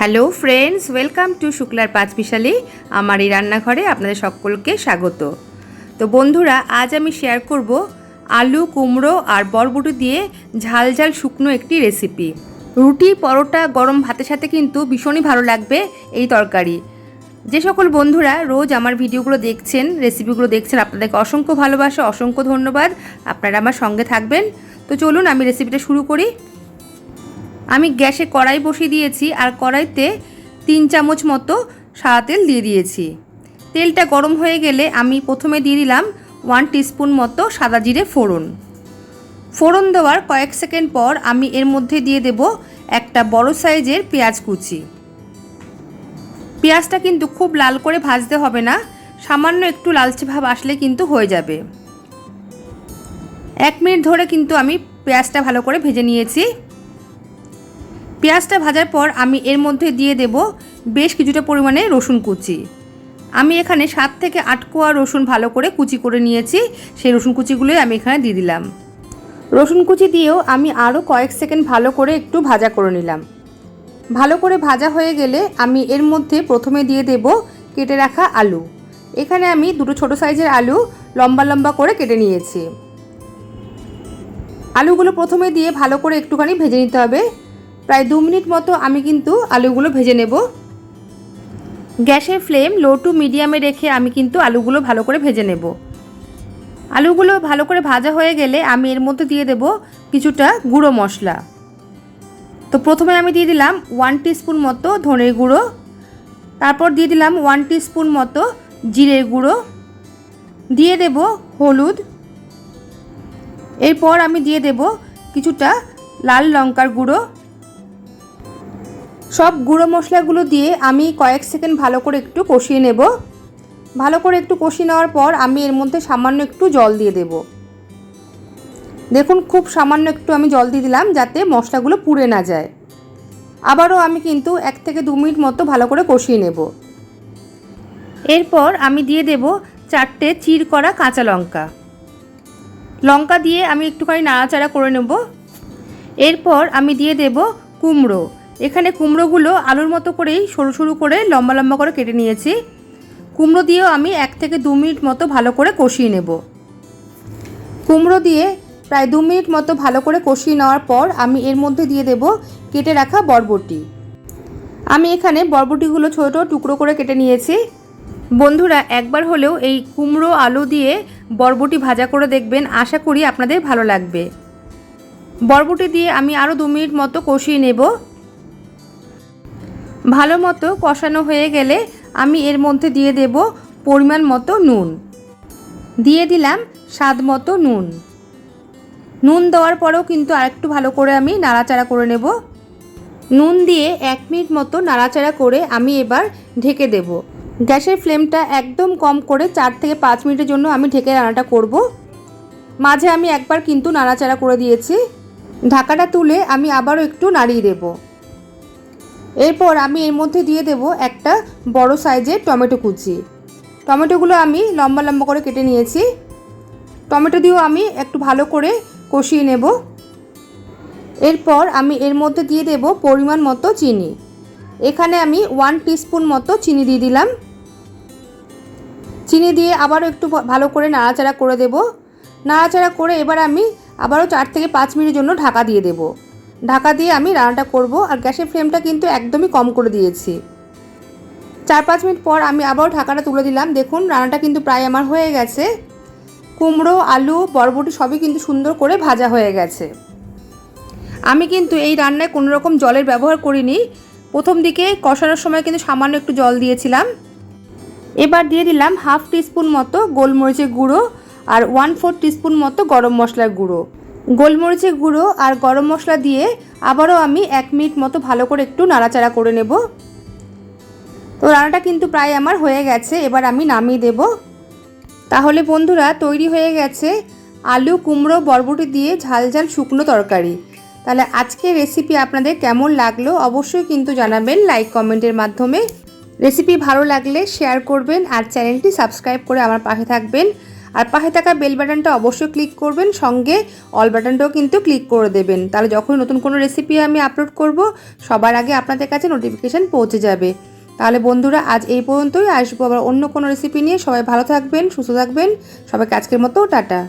Hello friends, welcome to শুক্লার পাঁচ বিশালি, আমার এই রান্নাঘরে আপনাদের সকলকে স্বাগত। তো বন্ধুরা, আজ আমি শেয়ার করব আলু, কুমড়ো আর বরবটি দিয়ে ঝাল ঝাল শুকনো একটি রেসিপি রুটি, পরোটা, গরম ভাতের সাথে কিন্তু ভীষণই ভালো লাগবে এই তরকারি। যে সকল বন্ধুরা রোজ আমার ভিডিওগুলো দেখছেন রেসিপিগুলো দেখছেন, আপনাদেরকে অসংখ্য ভালোবাসা, অসংখ্য ধন্যবাদ। আপনারা আমার সঙ্গে থাকবেন। তো চলুন আমি রেসিপিটা শুরু করি। আমি গ্যাসে কড়াই বসিয়ে দিয়েছি আর কড়াইতে তিন চামচ মতো সাদা তেল দিয়ে দিয়েছি। তেলটা গরম হয়ে গেলে আমি প্রথমে দিয়ে দিলাম ওয়ান টিস্পুন মতো সাদা জিরে ফোড়ন। ফোড়ন দেওয়ার কয়েক সেকেন্ড পর আমি এর মধ্যে দিয়ে দেব একটা বড় সাইজের পেঁয়াজ কুচি। পেঁয়াজটা কিন্তু খুব লাল করে ভাজতে হবে না, সামান্য একটু লালচে ভাব আসলে কিন্তু হয়ে যাবে। এক মিনিট ধরে কিন্তু আমি পেঁয়াজটা ভালো করে ভেজে নিয়েছি। পেঁয়াজটা ভাজার পর আমি এর মধ্যে দিয়ে দেব বেশ কিছুটা পরিমাণে রসুন কুচি। আমি এখানে সাত থেকে আট কোয়া রসুন ভালো করে কুচি করে নিয়েছি, সেই রসুন কুচিগুলোই আমি এখানে দিয়ে দিলাম। রসুন কুচি দিয়েও আমি আরও কয়েক সেকেন্ড ভালো করে একটু ভাজা করে নিলাম। ভালো করে ভাজা হয়ে গেলে আমি এর মধ্যে প্রথমে দিয়ে দেব কেটে রাখা আলু। এখানে আমি দুটো ছোট সাইজের আলু লম্বা লম্বা করে কেটে নিয়েছি। আলুগুলো প্রথমে দিয়ে ভালো করে একটুখানি ভেজে নিতে হবে। প্রায় দু মিনিট মতো আমি কিন্তু আলুগুলো ভেজে নেব। গ্যাসের ফ্লেম লো টু মিডিয়ামে রেখে আমি কিন্তু আলুগুলো ভালো করে ভেজে নেব। আলুগুলো ভালো করে ভাজা হয়ে গেলে আমি এর মধ্যে দিয়ে দেব কিছুটা গুঁড়ো মশলা। তো প্রথমে আমি দিয়ে দিলাম ওয়ান টিস্পুন মতো ধনের গুঁড়ো। তারপর দিয়ে দিলাম ওয়ান টিস্পুন মতো জিরের গুঁড়ো। দিয়ে দেব হলুদ। এরপর আমি দিয়ে দেব কিছুটা লাল লঙ্কার গুঁড়ো। সব গুঁড়ো মশলাগুলো দিয়ে আমি কয়েক সেকেন্ড ভালো করে একটু কষিয়ে নেব। ভালো করে একটু কষিয়ে নেওয়ার পর আমি এর মধ্যে সামান্য একটু জল দিয়ে দেব। দেখুন খুব সামান্য একটু আমি জল দিয়ে দিলাম যাতে মশলাগুলো পুড়ে না যায়। আবারও আমি কিন্তু এক থেকে দু মিনিট মতো ভালো করে কষিয়ে নেব। এরপর আমি দিয়ে দেব চারটে চির করা কাঁচা লঙ্কা। লঙ্কা দিয়ে আমি একটুখানি নাড়াচাড়া করে নেব। এরপর আমি দিয়ে দেব কুমড়ো। এখানে কুমড়োগুলো আলুর মতো করেই সরু সরু করে লম্বা লম্বা করে কেটে নিয়েছি। কুমড়ো দিয়েও আমি এক থেকে দু মিনিট মতো ভালো করে কষিয়ে নেব। কুমড়ো দিয়ে প্রায় দু মিনিট মতো ভালো করে কষিয়ে নেওয়ার পর আমি এর মধ্যে দিয়ে দেব কেটে রাখা বরবটি। আমি এখানে বরবটিগুলো ছোট টুকরো করে কেটে নিয়েছি। বন্ধুরা, একবার হলেও এই কুমড়ো আলু দিয়ে বরবটি ভাজা করে দেখবেন, আশা করি আপনাদের ভালো লাগবে। বরবটি দিয়ে আমি আরও দু মিনিট মতো কষিয়ে নেব। ভালো মতো কষানো হয়ে গেলে আমি এর মধ্যে দিয়ে দেব পরিমাণ মতো নুন। দিয়ে দিলাম স্বাদ মতো নুন। নুন দেওয়ার পরেও কিন্তু আরেকটু ভালো করে আমি নাড়াচাড়া করে নেব। নুন দিয়ে এক মিনিট মতো নাড়াচাড়া করে আমি এবার ঢেকে দেব। গ্যাসের ফ্লেমটা একদম কম করে চার থেকে পাঁচ মিনিটের জন্য আমি ঢেকে রান্নাটা করব। মাঝে আমি একবার কিন্তু নাড়াচাড়া করে দিয়েছি। ঢাকাটা তুলে আমি আবারও একটু নাড়িয়ে দেবো। এরপর আমি এর মধ্যে দিয়ে দেব একটা বড় সাইজের টমেটো কুচি। টমেটোগুলো আমি লম্বা লম্বা করে কেটে নিয়েছি। টমেটো দিয়েও আমি একটু ভালো করে কষিয়ে নেব। এরপর আমি এর মধ্যে দিয়ে দেব পরিমাণ মতো চিনি। এখানে আমি ওয়ান টিস্পুন মতো চিনি দিয়ে দিলাম। চিনি দিয়ে আবারও একটু ভালো করে নাড়াচাড়া করে দেব। নাড়াচাড়া করে এবার আমি আবারও চার থেকে পাঁচ মিনিটের জন্য ঢাকা দিয়ে দেবো। ঢাকা দিয়ে আমি রান্নাটা করব আর গ্যাসের ফ্লেমটা কিন্তু একদমই কম করে দিয়েছি। চার পাঁচ মিনিট পর আমি আবারও ঢাকাটা তুলে দিলাম। দেখুন, রান্নাটা কিন্তু প্রায় আমার হয়ে গেছে। কুমড়ো, আলু, বরবটি সবই কিন্তু সুন্দর করে ভাজা হয়ে গেছে। আমি কিন্তু এই রান্নায় কোনো রকম জলের ব্যবহার করিনি। প্রথম দিকে কষানোর সময় কিন্তু সামান্য একটু জল দিয়েছিলাম। এবার দিয়ে দিলাম হাফ টিস্পুন মতো গোলমরিচের গুঁড়ো আর ওয়ান ফোর টিস্পুন মতো গরম মশলার গুঁড়ো। গোলমরিচের গুঁড়ো আর গরম মশলা দিয়ে আবারও আমি এক মিনিট মতো ভালো করে একটু নাড়াচাড়া করে নেব। তো রান্নাটা কিন্তু প্রায় আমার হয়ে গেছে, এবার আমি নামিয়ে দেব। তাহলে বন্ধুরা, তৈরি হয়ে গেছে আলু, কুমড়ো, বরবটি দিয়ে ঝাল ঝাল শুকনো তরকারি। তাহলে আজকের রেসিপি আপনাদের কেমন লাগল অবশ্যই কিন্তু জানাবেন লাইক, কমেন্টের মাধ্যমে। রেসিপি ভালো লাগলে শেয়ার করবেন আর চ্যানেলটি সাবস্ক্রাইব করে আমার পাশে থাকবেন। আর পাশে থাকা বেল বাটনটা অবশ্যই ক্লিক করবেন। সঙ্গে অল বাটনটাও কিন্তু ক্লিক করে দেবেন। তাহলে যখন নতুন কোনো রেসিপি আমি আপলোড করব, সবার আগে আপনাদের কাছে নোটিফিকেশান পৌঁছে যাবে। তাহলে বন্ধুরা, আজ এই পর্যন্তই। আসব আবার অন্য কোনো রেসিপি নিয়ে। সবাই ভালো থাকবেন, সুস্থ থাকবেন। সবাইকে আজকের মতো, টাটা।